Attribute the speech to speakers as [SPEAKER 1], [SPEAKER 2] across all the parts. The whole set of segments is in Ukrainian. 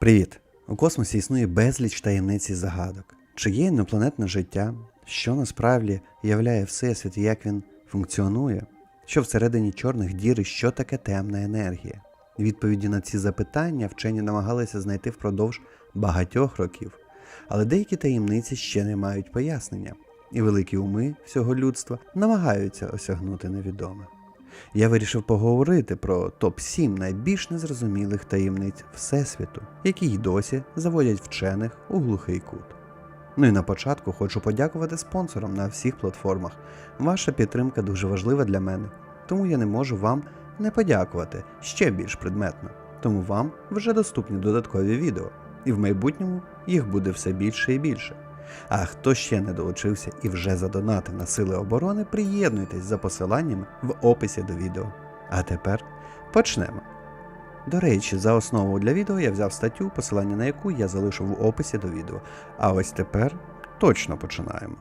[SPEAKER 1] Привіт! У космосі існує безліч таємниць і загадок. Чи є інопланетне життя? Що насправді являє Всесвіт і як він функціонує? Що всередині чорних дір і що таке темна енергія? Відповіді на ці запитання вчені намагалися знайти впродовж багатьох років, але деякі таємниці ще не мають пояснення, і великі уми всього людства намагаються осягнути невідоме. Я вирішив поговорити про топ-7 найбільш незрозумілих таємниць Всесвіту, які й досі заводять вчених у глухий кут. Ну і на початку хочу подякувати спонсорам на всіх платформах. Ваша підтримка дуже важлива для мене, тому я не можу вам не подякувати ще більш предметно. Тому вам вже доступні додаткові відео, і в майбутньому їх буде все більше і більше. А хто ще не долучився і вже задонатив на сили оборони, приєднуйтесь за посиланнями в описі до відео. А тепер почнемо. До речі, за основу для відео я взяв статтю, посилання на яку я залишу в описі до відео. А ось тепер точно починаємо.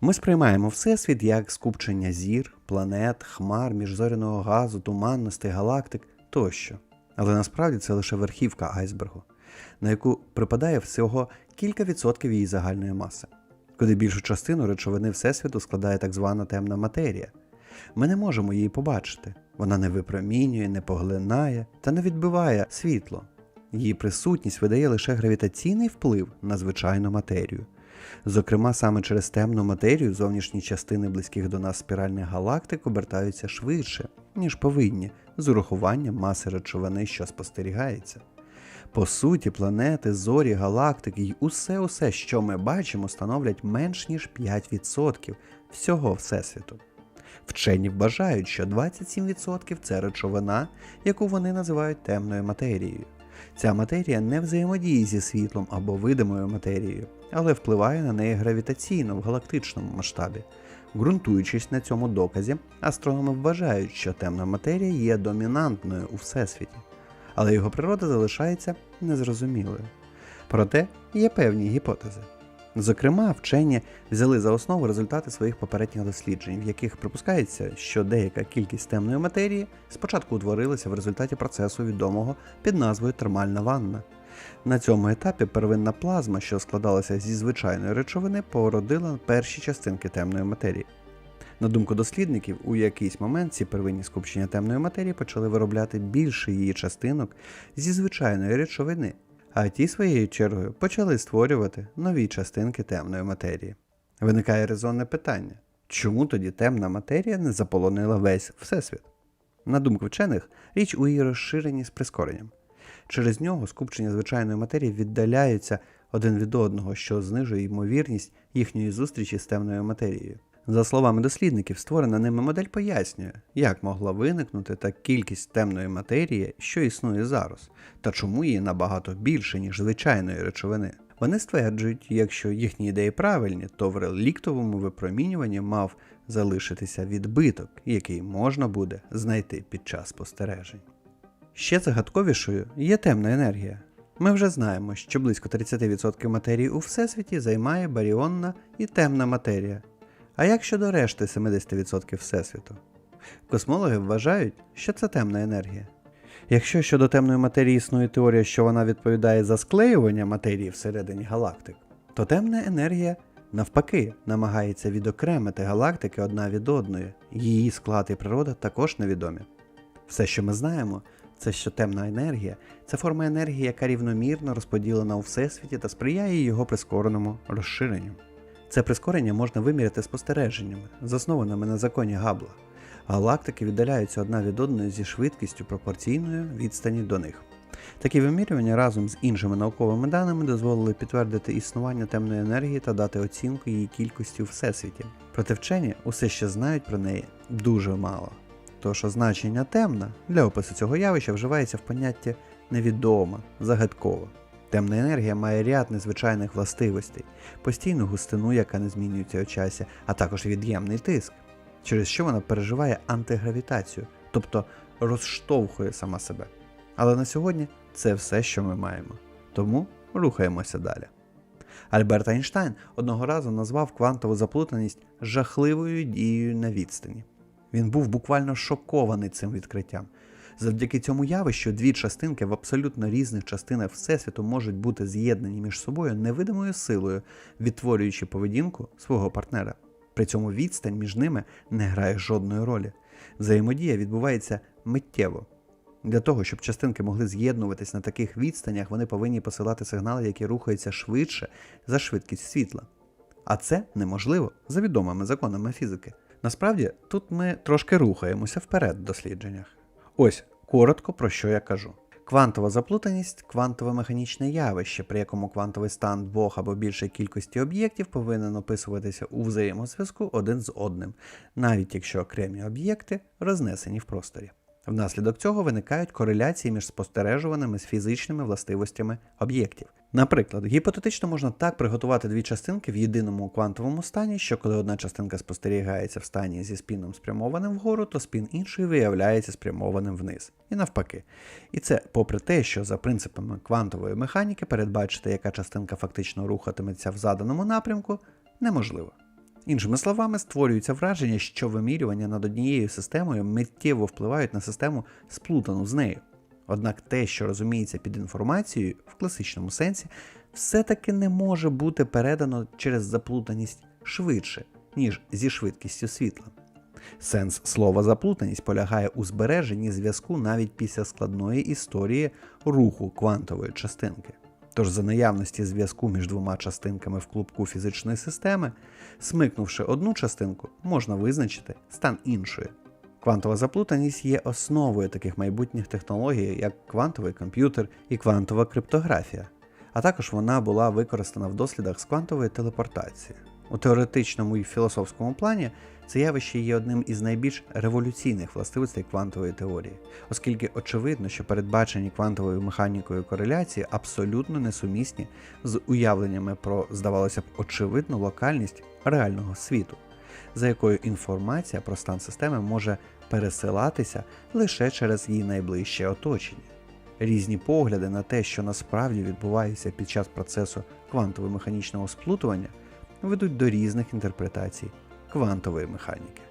[SPEAKER 1] Ми сприймаємо Всесвіт як скупчення зір, планет, хмар, міжзоряного газу, туманностей, галактик тощо. Але насправді це лише верхівка айсбергу, на яку припадає всього кілька відсотків її загальної маси, куди більшу частину речовини Всесвіту складає так звана темна матерія. Ми не можемо її побачити, вона не випромінює, не поглинає та не відбиває світло. Її присутність видає лише гравітаційний вплив на звичайну матерію. Зокрема, саме через темну матерію зовнішні частини близьких до нас спіральних галактик обертаються швидше, ніж повинні, з урахуванням маси речовини, що спостерігається. По суті, планети, зорі, галактики і усе усе, що ми бачимо, становлять менш ніж 5% всього Всесвіту. Вчені вважають, що 27% це речовина, яку вони називають темною матерією. Ця матерія не взаємодіє зі світлом або видимою матерією, але впливає на неї гравітаційно в галактичному масштабі. Ґрунтуючись на цьому доказі, астрономи вважають, що темна матерія є домінантною у всесвіті, але його природа залишається незрозумілою. Проте є певні гіпотези. Зокрема, вчені взяли за основу результати своїх попередніх досліджень, в яких припускається, що деяка кількість темної матерії спочатку утворилася в результаті процесу відомого під назвою термальна ванна. На цьому етапі первинна плазма, що складалася зі звичайної речовини, породила перші частинки темної матерії. На думку дослідників, у якийсь момент ці первинні скупчення темної матерії почали виробляти більше її частинок зі звичайної речовини, а ті своєю чергою почали створювати нові частинки темної матерії. Виникає резонне питання: чому тоді темна матерія не заполонила весь всесвіт? На думку вчених, річ у її розширенні з прискоренням. Через нього скупчення звичайної матерії віддаляються один від одного, що знижує ймовірність їхньої зустрічі з темною матерією. За словами дослідників, створена ними модель пояснює, як могла виникнути та кількість темної матерії, що існує зараз, та чому її набагато більше, ніж звичайної речовини. Вони стверджують, якщо їхні ідеї правильні, то в реліктовому випромінюванні мав залишитися відбиток, який можна буде знайти під час спостережень. Ще загадковішою є темна енергія. Ми вже знаємо, що близько 30% матерії у всесвіті займає баріонна і темна матерія. А як щодо решти 70% Всесвіту? Космологи вважають, що це темна енергія. Якщо щодо темної матерії існує теорія, що вона відповідає за склеювання матерії всередині галактик, то темна енергія, навпаки, намагається відокремити галактики одна від одної, її склад і природа також невідомі. Все, що ми знаємо, це що темна енергія це форма енергії, яка рівномірно розподілена у всесвіті та сприяє його прискореному розширенню. Це прискорення можна виміряти спостереженнями, заснованими на законі Габла. Галактики віддаляються одна від одної зі швидкістю пропорційною відстані до них. Такі вимірювання разом з іншими науковими даними дозволили підтвердити існування темної енергії та дати оцінку її кількості у всесвіті. Проте вчені усе ще знають про неї дуже мало. Тож означення темна для опису цього явища вживається в поняття невідома, загадкова. Темна енергія має ряд незвичайних властивостей, постійну густину, яка не змінюється у часі, а також від'ємний тиск, через що вона переживає антигравітацію, тобто розштовхує сама себе. Але на сьогодні це все, що ми маємо. Тому рухаємося далі. Альберт Айнштайн одного разу назвав квантову заплутаність жахливою дією на відстані. Він був буквально шокований цим відкриттям. Завдяки цьому явищу дві частинки в абсолютно різних частинах Всесвіту можуть бути з'єднані між собою невидимою силою, відтворюючи поведінку свого партнера. При цьому відстань між ними не грає жодної ролі. Взаємодія відбувається миттєво. Для того, щоб частинки могли з'єднуватись на таких відстанях, вони повинні посилати сигнали, які рухаються швидше за швидкість світла. А це неможливо за відомими законами фізики. Насправді, тут ми трошки рухаємося вперед в дослідженнях. Ось коротко про що я кажу. Квантова заплутаність квантове механічне явище, при якому квантовий стан двох або більшої кількості об'єктів повинен описуватися у взаємозв'язку один з одним, навіть якщо окремі об'єкти рознесені в просторі. Внаслідок цього виникають кореляції між спостережуваними з фізичними властивостями об'єктів. Наприклад, гіпотетично можна так приготувати дві частинки в єдиному квантовому стані, що коли одна частинка спостерігається в стані зі спіном спрямованим вгору, то спін іншої виявляється спрямованим вниз. І навпаки. І це попри те, що за принципами квантової механіки передбачити, яка частинка фактично рухатиметься в заданому напрямку, неможливо. Іншими словами, створюється враження, що вимірювання над однією системою миттєво впливають на систему, сплутану з нею. Однак те, що розуміється під інформацією в класичному сенсі, все-таки не може бути передано через заплутаність швидше, ніж зі швидкістю світла. Сенс слова заплутаність полягає у збереженні зв'язку навіть після складної історії руху квантової частинки. Тож за наявності зв'язку між двома частинками в клубку фізичної системи, смикнувши одну частинку, можна визначити стан іншої. Квантова заплутаність є основою таких майбутніх технологій, як квантовий комп'ютер і квантова криптографія, а також вона була використана в дослідах з квантової телепортації. У теоретичному і філософському плані це явище є одним із найбільш революційних властивостей квантової теорії, оскільки очевидно, що передбачені квантовою механікою кореляції абсолютно несумісні з уявленнями про, здавалося б, очевидну локальність реального світу, за якою інформація про стан системи може пересилатися лише через її найближче оточення. Різні погляди на те, що насправді відбувається під час процесу квантово-механічного сплутування, ведуть до різних інтерпретацій квантової механіки.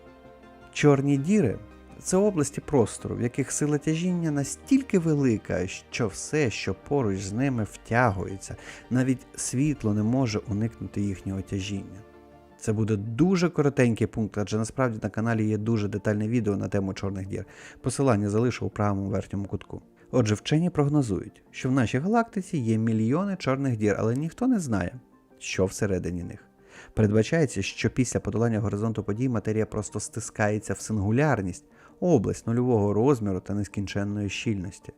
[SPEAKER 1] Чорні діри це області простору, в яких сила тяжіння настільки велика, що все, що поруч з ними втягується, навіть світло не може уникнути їхнього тяжіння. Це буде дуже коротенький пункт, адже насправді на каналі є дуже детальне відео на тему чорних дір. Посилання залишу у правому верхньому кутку. Отже, вчені прогнозують, що в нашій галактиці є мільйони чорних дір, але ніхто не знає, що всередині них. Передбачається, що після подолання горизонту подій матерія просто стискається в сингулярність, область нульового розміру та нескінченної щільності.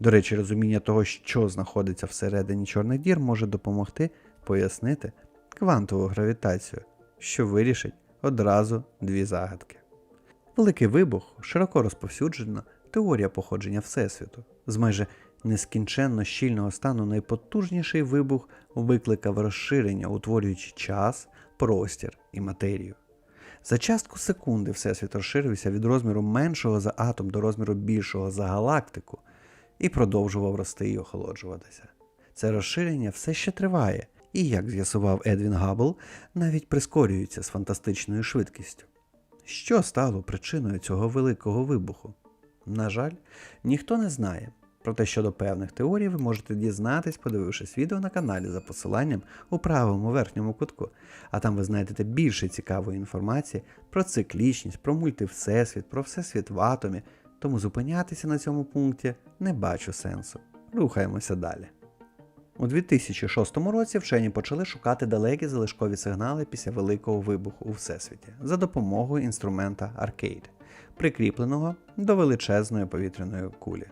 [SPEAKER 1] До речі, розуміння того, що знаходиться всередині чорних дір, може допомогти пояснити квантову гравітацію, що вирішить одразу дві загадки. Великий вибух широко розповсюджена теорія походження Всесвіту. З майже нескінченно щільного стану найпотужніший вибух викликав розширення, утворюючи час, простір і матерію. За частку секунди Всесвіт розширився від розміру меншого за атом до розміру більшого за галактику і продовжував рости і охолоджуватися. Це розширення все ще триває, і, як з'ясував Едвін Габбл, навіть прискорюється з фантастичною швидкістю. Що стало причиною цього великого вибуху? На жаль, ніхто не знає. Проте щодо певних теорій ви можете дізнатись, подивившись відео на каналі за посиланням у правому верхньому кутку, а там ви знайдете більше цікавої інформації про циклічність, про мультивсесвіт, про всесвіт в атомі, тому зупинятися на цьому пункті не бачу сенсу. Рухаємося далі. У 2006 році вчені почали шукати далекі залишкові сигнали після великого вибуху у всесвіті за допомогою інструмента Arcade, прикріпленого до величезної повітряної кулі.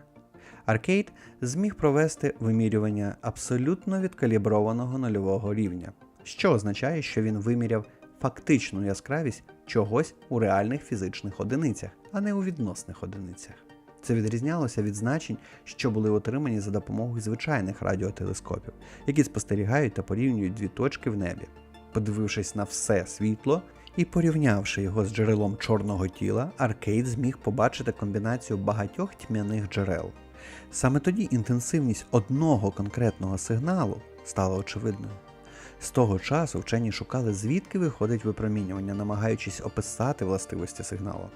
[SPEAKER 1] Arcade зміг провести вимірювання абсолютно відкаліброваного нульового рівня, що означає, що він виміряв фактичну яскравість чогось у реальних фізичних одиницях, а не у відносних одиницях. Це відрізнялося від значень, що були отримані за допомогою звичайних радіотелескопів, які спостерігають та порівнюють дві точки в небі. Подивившись на все світло і порівнявши його з джерелом чорного тіла, Аркейд зміг побачити комбінацію багатьох тьмяних джерел. Саме тоді інтенсивність одного конкретного сигналу стала очевидною. З того часу вчені шукали, звідки виходить випромінювання, намагаючись описати властивості сигналу.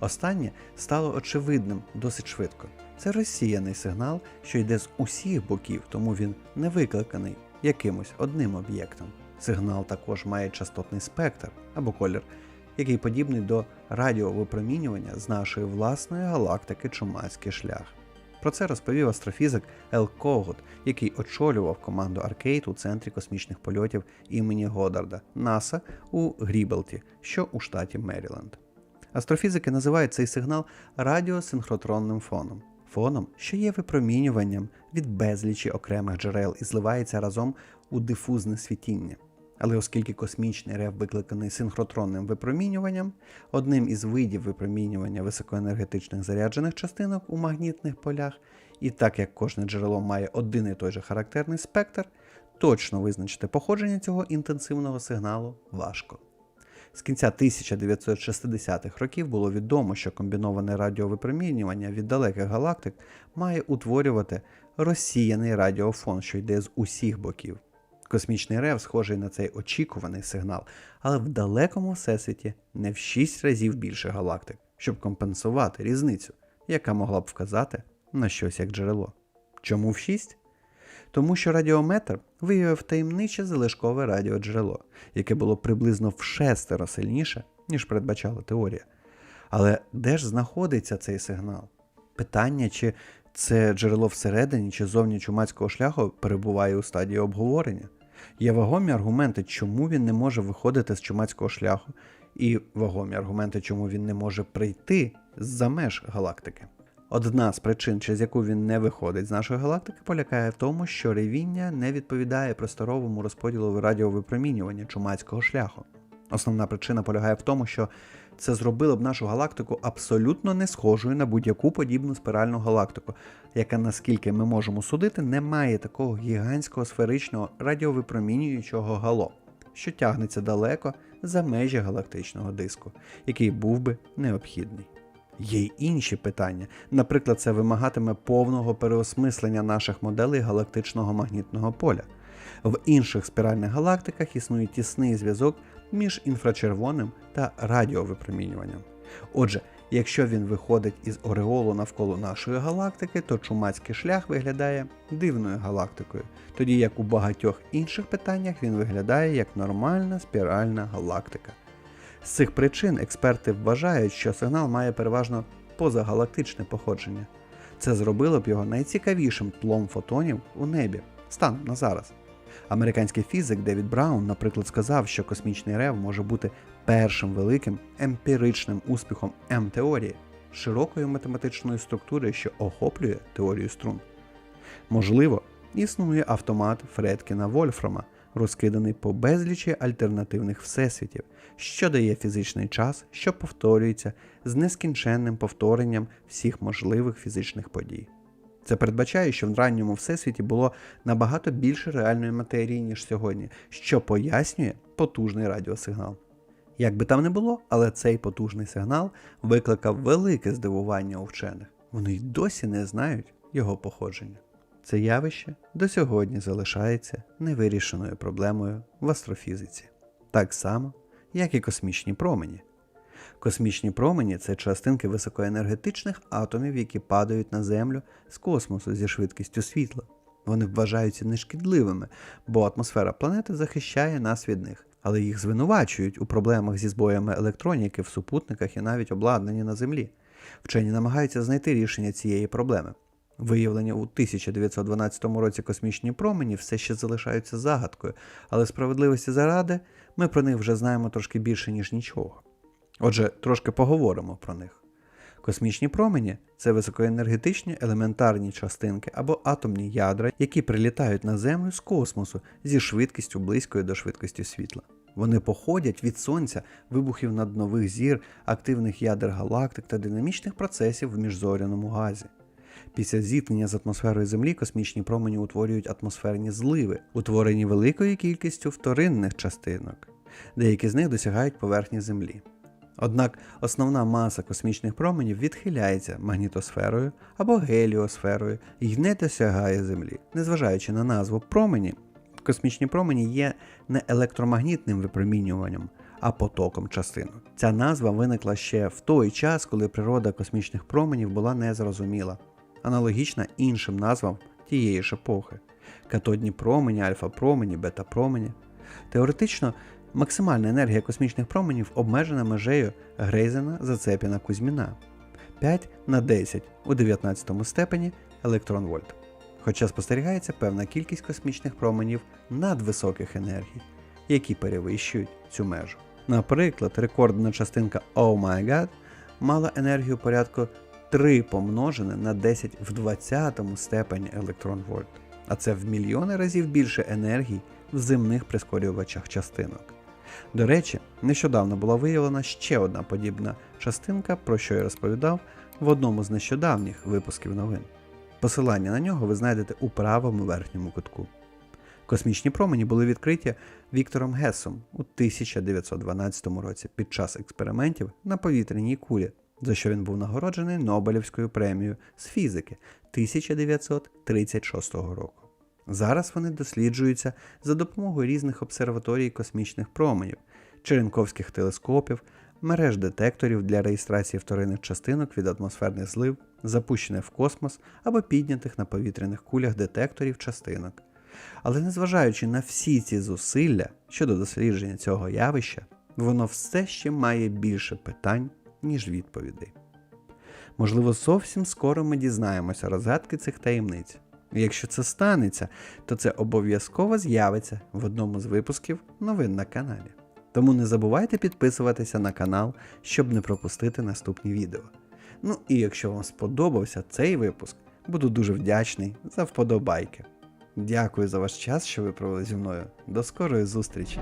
[SPEAKER 1] Останнє стало очевидним досить швидко. Це розсіяний сигнал, що йде з усіх боків, тому він не викликаний якимось одним об'єктом. Сигнал також має частотний спектр або колір, який подібний до радіовипромінювання з нашої власної галактики Чумацький шлях. Про це розповів астрофізик Ел Когут, який очолював команду Аркейт у центрі космічних польотів імені Годарда НАСА у Грібелті, що у штаті Меріленд. Астрофізики називають цей сигнал радіосинхротронним фоном. Фоном, що є випромінюванням від безлічі окремих джерел і зливається разом у дифузне світіння. Але оскільки космічний рев викликаний синхротронним випромінюванням, одним із видів випромінювання високоенергетичних заряджених частинок у магнітних полях, і так як кожне джерело має один і той же характерний спектр, точно визначити походження цього інтенсивного сигналу важко. З кінця 1960-х років було відомо, що комбіноване радіовипромінювання від далеких галактик має утворювати розсіяний радіофон, що йде з усіх боків. Космічний рев схожий на цей очікуваний сигнал, але в далекому всесвіті не в 6 разів більше галактик, щоб компенсувати різницю, яка могла б вказати на щось як джерело. Чому в 6? Тому що радіометр виявив таємниче залишкове радіоджерело, яке було приблизно в шестеро сильніше, ніж передбачала теорія. Але де ж знаходиться цей сигнал? Питання, чи це джерело всередині чи зовні чумацького шляху перебуває у стадії обговорення. Є вагомі аргументи, чому він не може виходити з чумацького шляху, і вагомі аргументи, чому він не може прийти з-за меж галактики. Одна з причин, через яку він не виходить з нашої галактики, полягає в тому, що ревіння не відповідає просторовому розподілу радіовипромінювання чумацького шляху. Основна причина полягає в тому, що це зробило б нашу галактику абсолютно не схожою на будь-яку подібну спіральну галактику, яка, наскільки ми можемо судити, не має такого гігантського сферичного радіовипромінюючого гало, що тягнеться далеко за межі галактичного диску, який був би необхідний. Є й інші питання. Наприклад, це вимагатиме повного переосмислення наших моделей галактичного магнітного поля. В інших спіральних галактиках існує тісний зв'язок між інфрачервоним та радіовипромінюванням. Отже, якщо він виходить із ореолу навколо нашої галактики, то чумацький шлях виглядає дивною галактикою, тоді як у багатьох інших питаннях він виглядає як нормальна спіральна галактика. З цих причин експерти вважають, що сигнал має переважно позагалактичне походження. Це зробило б його найцікавішим тлом фотонів у небі станом на зараз. Американський фізик Девід Браун, наприклад, сказав, що космічний рев може бути першим великим емпіричним успіхом М-теорії, широкої математичної структури, що охоплює теорію струн. Можливо, існує автомат Фредкіна Вольфрама, розкиданий по безлічі альтернативних всесвітів, що дає фізичний час, що повторюється з нескінченним повторенням всіх можливих фізичних подій. Це передбачає, що в ранньому всесвіті було набагато більше реальної матерії, ніж сьогодні, що пояснює потужний радіосигнал. Як би там не було, але цей потужний сигнал викликав велике здивування у вчених. Вони й досі не знають його походження. Це явище до сьогодні залишається невирішеною проблемою в астрофізиці, так само, як і космічні промені. Космічні промені це частинки високоенергетичних атомів, які падають на Землю з космосу зі швидкістю світла. Вони вважаються нешкідливими, бо атмосфера планети захищає нас від них, але їх звинувачують у проблемах зі збоями електроніки в супутниках і навіть обладнанні на Землі. Вчені намагаються знайти рішення цієї проблеми. Виявлені у 1912 році космічні промені все ще залишаються загадкою, але справедливості заради ми про них вже знаємо трошки більше, ніж нічого. Отже, трошки поговоримо про них. Космічні промені це високоенергетичні елементарні частинки або атомні ядра, які прилітають на Землю з космосу зі швидкістю близькою до швидкості світла. Вони походять від сонця, вибухів наднових зір, активних ядер галактик та динамічних процесів в міжзоряному газі. Після зіткнення з атмосферою Землі космічні промені утворюють атмосферні зливи, утворені великою кількістю вторинних частинок. Деякі з них досягають поверхні Землі. Однак основна маса космічних променів відхиляється магнітосферою або геліосферою і не досягає Землі. Незважаючи на назву промені, космічні промені є не електромагнітним випромінюванням, а потоком частинок. Ця назва виникла ще в той час, коли природа космічних променів була незрозуміла, аналогічна іншим назвам тієї ж епохи: катодні промені, альфа-промені, бета-промені. Теоретично, максимальна енергія космічних променів обмежена межею Грейзена Зацепіна Кузьміна 5 на 10 у 19 степені електрон-вольт. Хоча спостерігається певна кількість космічних променів надвисоких енергій, які перевищують цю межу. Наприклад, рекордна частинка Oh My God мала енергію порядку 3 помножене на 10 в 20 степені електрон-вольт, а це в мільйони разів більше енергії в земних прискорювачах частинок. До речі, нещодавно була виявлена ще одна подібна частинка, про що я розповідав в одному з нещодавніх випусків новин. Посилання на нього ви знайдете у правому верхньому кутку. Космічні промені були відкриті Віктором Гесом у 1912 році під час експериментів на повітряній кулі, за що він був нагороджений Нобелівською премією з фізики 1936 року. Зараз вони досліджуються за допомогою різних обсерваторій космічних променів, черенковських телескопів, мереж детекторів для реєстрації вторинних частинок від атмосферних злив, запущених в космос або піднятих на повітряних кулях детекторів частинок. Але незважаючи на всі ці зусилля щодо дослідження цього явища, воно все ще має більше питань, ніж відповідей. Можливо, зовсім скоро ми дізнаємося розгадки цих таємниць. І якщо це станеться, то це обов'язково з'явиться в одному з випусків новин на каналі. Тому не забувайте підписуватися на канал, щоб не пропустити наступні відео. Ну і якщо вам сподобався цей випуск, буду дуже вдячний за вподобайки. Дякую за ваш час, що ви провели зі мною. До скорої зустрічі!